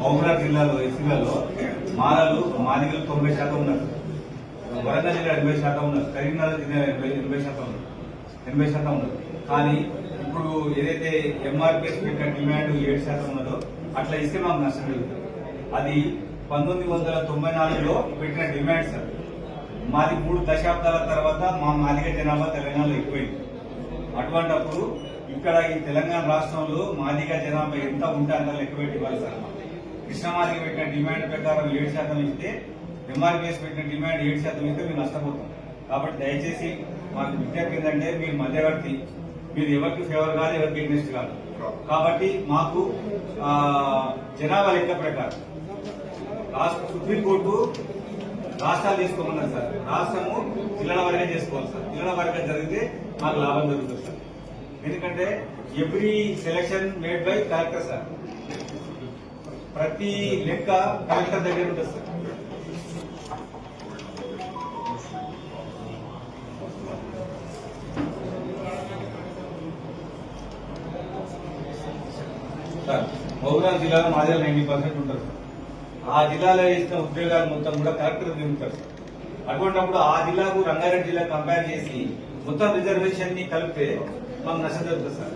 మహబూబ్నగర్ జిల్లాలో ఎస్సీలలో మాలలు మాదిగలు తొంభై శాతం ఉన్నారు. వరంగల్ జిల్లా ఎనభై శాతం ఉన్నారు. కరీంనగర్ జిల్లా ఎనభై ఎనభై శాతం ఉన్నారు. ఎనభై శాతం ఉన్నారు. కానీ ఇప్పుడు ఏదైతే ఎంఆర్పిఎస్ పెట్టిన డిమాండ్ ఏడు శాతం ఉన్నదో అట్లా ఇస్తే మాకు నష్టం జరుగుతుంది. అది పంతొమ్మిది వందల తొంభై నాలుగులో పెట్టిన డిమాండ్ సార్. మాది మూడు దశాబ్దాల తర్వాత మా మాదిగ జనాభా తెలంగాణలో ఎక్కువైంది. అటువంటప్పుడు ఇక్కడ ఈ తెలంగాణ రాష్ట్రంలో మాదిగ జనాభా ఎంత ఉంటే అంత లెక్క పెట్టి ఇవ్వాలి సార్ కృష్ణమాదిగ పెట్టిన డిమాండ్ ప్రకారం ఏడు శాతం ఇస్తే ఎంఆర్పిఎస్ పెట్టిన డిమాండ్ ఏడు శాతం ఇస్తే మేము నష్టపోతాం. కాబట్టి దయచేసి మాకు విజ్ఞప్తి ఏంటంటే మీరు మధ్యవర్తి. మీరు ఎవరికి ఫేవర్ కాదు ఎవరికి ఎగ్నెస్ట్ కాదు. కాబట్టి మాకు జనాభా లెక్క ప్రకారం రాష్ట్ర సుప్రీంకోర్టు రాష్ట్రాలు తీసుకోమన్నారు సార్. రాష్ట్రము జిల్లాల వరకే చేసుకోవాలి సార్. జిల్లాల వరకే జరిగితే మాకు లాభం జరుగుతుంది సార్. ఎందుకంటే every selection made by collector sir. ప్రతి లెక్క కలెక్టర్ దగ్గర ఉంటుంది సార్. సార్ మహబూబ్నగర్ జిల్లాలో మా దగ్గర నైన్టీ పర్సెంట్ ఉంటారు సార్ ఆ జిల్లాలో ఇచ్చిన ఉద్యోగాలు మొత్తం కూడా కలెక్టర్ తిరుగుతారు సార్ అటువంటిప్పుడు ఆ జిల్లాకు రంగారెడ్డి జిల్లా కంపేర్ చేసి మొత్తం రిజర్వేషన్ని కలిపితే మాకు నష్టం జరుగుతుంది సార్.